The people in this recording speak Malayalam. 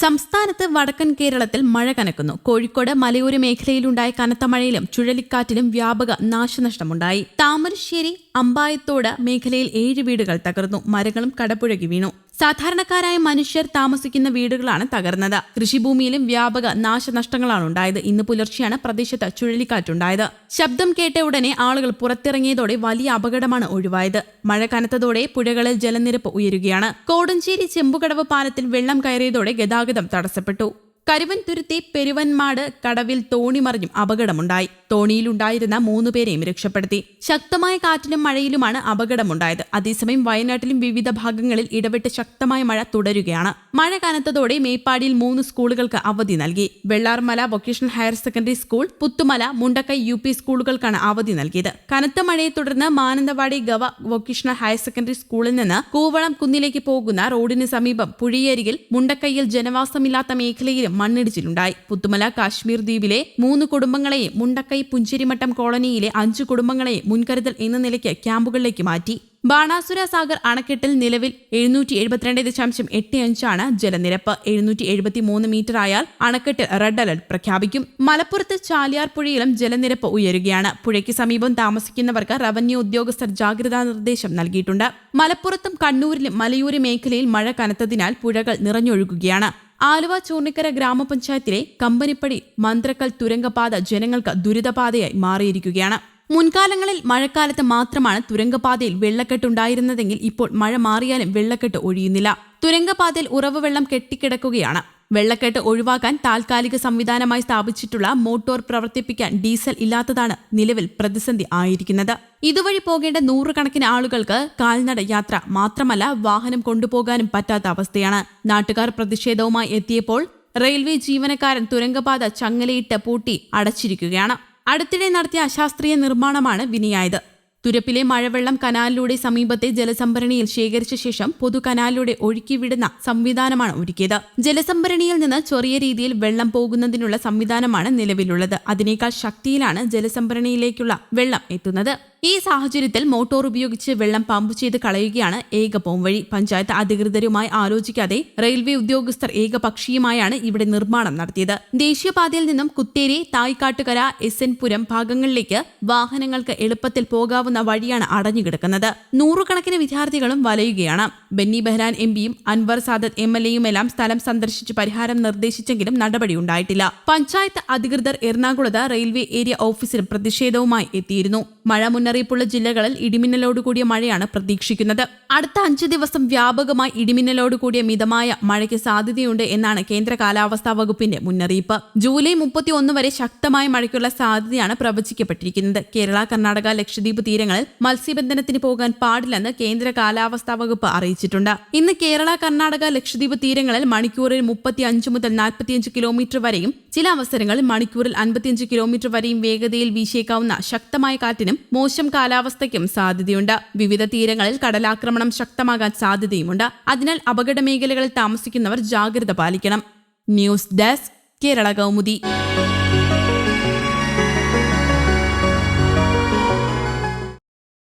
സംസ്ഥാനത്ത് വടക്കൻ കേരളത്തിൽ മഴ കനക്കുന്നു. കോഴിക്കോട് മലയോര മേഖലയിലുണ്ടായ കനത്ത മഴയിലും ചുഴലിക്കാറ്റിലും വ്യാപക നാശനഷ്ടമുണ്ടായി. താമരശ്ശേരി അമ്പായത്തോട് മേഖലയിൽ ഏഴ് വീടുകൾ തകർന്നു. മരങ്ങളും കടപുഴകി വീണു. സാധാരണക്കാരായ മനുഷ്യർ താമസിക്കുന്ന വീടുകളാണ് തകർന്നത്. കൃഷിഭൂമിയിലും വ്യാപക നാശനഷ്ടങ്ങളാണ് ഉണ്ടായത് ഇന്ന് പുലർച്ചെയാണ് പ്രദേശത്ത് ചുഴലിക്കാറ്റുണ്ടായത്. ശബ്ദം കേട്ട ഉടനെ ആളുകൾ പുറത്തിറങ്ങിയതോടെ വലിയ അപകടമാണ് ഒഴിവായത്. മഴ കനത്തതോടെ പുഴകളിൽ ജലനിരപ്പ് ഉയരുകയാണ്. കോടഞ്ചേരി ചെമ്പുകടവ് പാലത്തിൽ വെള്ളം കയറിയതോടെ ഗതാഗതം തടസ്സപ്പെട്ടു. കരുവൻതുരുത്തി പെരുവന്മാട് കടവിൽ തോണി മറിഞ്ഞും അപകടമുണ്ടായി. തോണിയിലുണ്ടായിരുന്ന മൂന്നുപേരെയും രക്ഷപ്പെടുത്തി. ശക്തമായ കാറ്റിലും മഴയിലുമാണ് അപകടമുണ്ടായത്. അതേസമയം വയനാട്ടിലും വിവിധ ഭാഗങ്ങളിൽ ഇടവിട്ട് ശക്തമായ മഴ തുടരുകയാണ്. മഴ കനത്തതോടെ മേപ്പാടിയിൽ മൂന്ന് സ്കൂളുകൾക്ക് അവധി നൽകി. Vellarmala vocational higher secondary school Puthumala Mundakkai U P സ്കൂളുകൾക്കാണ് അവധി നൽകിയത്. കനത്ത മഴയെ തുടർന്ന് മാനന്തവാടി ഗവ വൊക്കേഷണൽ ഹയർ സെക്കൻഡറി സ്കൂളിൽ നിന്ന് കൂവളം കുന്നിലേക്ക് പോകുന്ന റോഡിന് സമീപം പുഴിയരികിൽ മുണ്ടക്കൈയിൽ ജനവാസമില്ലാത്ത മേഖലയിലും മണ്ണിടിച്ചിലുണ്ടായി. പുത്തുമല കാശ്മീർ ദ്വീപിലെ മൂന്ന് കുടുംബങ്ങളെയും മുണ്ടക്കൈ പുഞ്ചിരിമട്ടം കോളനിയിലെ അഞ്ച് കുടുംബങ്ങളെയും മുൻകരുതൽ എന്ന നിലയ്ക്ക് ക്യാമ്പുകളിലേക്ക് മാറ്റി. ബാണാസുര സാഗർ അണക്കെട്ടിൽ നിലവിൽ എഴുന്നൂറ്റി എഴുപത്തിരണ്ട് ദശാംശം എട്ട് അഞ്ചാണ് ജലനിരപ്പ്. എഴുന്നൂറ്റി എഴുപത്തി മൂന്ന് മീറ്റർ ആയാൽ അണക്കെട്ട് റെഡ് അലർട്ട് പ്രഖ്യാപിക്കും. മലപ്പുറത്ത് ചാലിയാർ പുഴയിലും ജലനിരപ്പ് ഉയരുകയാണ്. പുഴയ്ക്ക് സമീപം താമസിക്കുന്നവർക്ക് റവന്യൂ ഉദ്യോഗസ്ഥർ ജാഗ്രതാ നിർദ്ദേശം നൽകിയിട്ടുണ്ട്. മലപ്പുറത്തും കണ്ണൂരിലും മലയോര മേഖലയിൽ മഴ കനത്തതിനാൽ പുഴകൾ നിറഞ്ഞൊഴുകുകയാണ്. ആലുവ ചൂർണിക്കര ഗ്രാമപഞ്ചായത്തിലെ കമ്പനിപ്പടി മന്ത്രക്കൽ തുരങ്കപാത ജനങ്ങൾക്ക് ദുരിതപാതയായി മാറിയിരിക്കുകയാണ്. മുൻകാലങ്ങളിൽ മഴക്കാലത്ത് മാത്രമാണ് തുരങ്കപാതയിൽ വെള്ളക്കെട്ടുണ്ടായിരുന്നതെങ്കിൽ ഇപ്പോൾ മഴ മാറിയാലും വെള്ളക്കെട്ട് ഒഴിയുന്നില്ല. തുരങ്കപാതയിൽ ഉറവ് വെള്ളം കെട്ടിക്കിടക്കുകയാണ്. വെള്ളക്കെട്ട് ഒഴിവാക്കാൻ താൽക്കാലിക സംവിധാനമായി സ്ഥാപിച്ചിട്ടുള്ള മോട്ടോർ പ്രവർത്തിപ്പിക്കാൻ ഡീസൽ ഇല്ലാത്തതാണ് നിലവിൽ പ്രതിസന്ധി ആയിരിക്കുന്നത്. ഇതുവഴി പോകേണ്ട നൂറുകണക്കിന് ആളുകൾക്ക് കാൽനട യാത്ര മാത്രമല്ല വാഹനം കൊണ്ടുപോകാനും പറ്റാത്ത അവസ്ഥയാണ്. നാട്ടുകാർ പ്രതിഷേധവുമായി എത്തിയപ്പോൾ റെയിൽവേ ജീവനക്കാരൻ തുരങ്കപാത ചങ്ങലയിട്ട് പൂട്ടി അടച്ചിരിക്കുകയാണ്. അടുത്തിടെ നടത്തിയ അശാസ്ത്രീയ നിർമ്മാണമാണ് വിനിയായത്. തുരപ്പിലെ മഴവെള്ളം കനാലിലൂടെ സമീപത്തെ ജലസംഭരണിയിൽ ശേഖരിച്ച ശേഷം പൊതു കനാലിലൂടെ ഒഴുക്കിവിടുന്ന സംവിധാനമാണ് ഒരുക്കിയത്. ജലസംഭരണിയിൽ നിന്ന് ചെറിയ രീതിയിൽ വെള്ളം പോകുന്നതിനുള്ള സംവിധാനമാണ് നിലവിലുള്ളത്. അതിനേക്കാൾ ശക്തിയിലാണ് ജലസംഭരണിയിലേക്കുള്ള വെള്ളം എത്തുന്നത്. ഈ സാഹചര്യത്തിൽ മോട്ടോർ ഉപയോഗിച്ച് വെള്ളം പമ്പ് ചെയ്ത് കളയുകയാണ് ഏക പോംവഴി പഞ്ചായത്ത് അധികൃതരുമായി ആലോചിക്കാതെ റെയിൽവേ ഉദ്യോഗസ്ഥർ ഏകപക്ഷീയമായാണ് ഇവിടെ നിർമ്മാണം നടത്തിയത്. ദേശീയപാതയിൽ നിന്നും കുത്തേരി തായ്ക്കാട്ടുകര എസ് എൻ പുരം ഭാഗങ്ങളിലേക്ക് വാഹനങ്ങൾക്ക് എളുപ്പത്തിൽ പോകാവുന്ന വഴിയാണ് അടഞ്ഞുകിടക്കുന്നത്. നൂറുകണക്കിന് വിദ്യാർത്ഥികളും വലയുകയാണ്. ബെന്നി ബെഹ്റാൻ എം പിയും അൻവർ സാദത്ത് എം എൽ എയുമെല്ലാം സ്ഥലം സന്ദർശിച്ച് പരിഹാരം നിർദ്ദേശിച്ചെങ്കിലും നടപടിയുണ്ടായിട്ടില്ല. പഞ്ചായത്ത് അധികൃതർ എറണാകുളത്ത് റെയിൽവേ ഏരിയ ഓഫീസിൽ പ്രതിഷേധവുമായി എത്തിയിരുന്നു. മഴ മുന്നറിയിപ്പുള്ള ജില്ലകളിൽ ഇടിമിന്നലോട് കൂടിയ മഴയാണ് പ്രതീക്ഷിക്കുന്നത്. അടുത്ത അഞ്ച് ദിവസം വ്യാപകമായി ഇടിമിന്നലോട് കൂടിയ മിതമായ മഴയ്ക്ക് സാധ്യതയുണ്ട് എന്നാണ് കേന്ദ്ര കാലാവസ്ഥാ വകുപ്പിന്റെ മുന്നറിയിപ്പ്. ജൂലൈ മുപ്പത്തി ഒന്ന് വരെ ശക്തമായ മഴയ്ക്കുള്ള സാധ്യതയാണ് പ്രവചിക്കപ്പെട്ടിരിക്കുന്നത്. കേരള കർണാടക ലക്ഷദ്വീപ് തീരങ്ങളിൽ മത്സ്യബന്ധനത്തിന് പോകാൻ പാടില്ലെന്ന് കേന്ദ്ര കാലാവസ്ഥാ വകുപ്പ് അറിയിച്ചിട്ടുണ്ട്. ഇന്ന് കേരള കർണാടക ലക്ഷദ്വീപ് തീരങ്ങളിൽ മണിക്കൂറിൽ മുപ്പത്തി അഞ്ച് മുതൽ നാൽപ്പത്തിയഞ്ച് കിലോമീറ്റർ വരെയും ചില അവസരങ്ങളിൽ മണിക്കൂറിൽ അൻപത്തിയഞ്ച് കിലോമീറ്റർ വരെയും വേഗതയിൽ വീശിയേക്കാവുന്ന ശക്തമായ കാറ്റിനും മോശം കാലാവസ്ഥയ്ക്കും സാധ്യതയുണ്ട്. വിവിധ തീരങ്ങളിൽ കടലാക്രമണം ശക്തമാകാൻ സാധ്യതയുമുണ്ട്. അതിനാൽ അപകട മേഖലകളിൽ താമസിക്കുന്നവർ ജാഗ്രത പാലിക്കണം. News desk Kerala Kaumudi.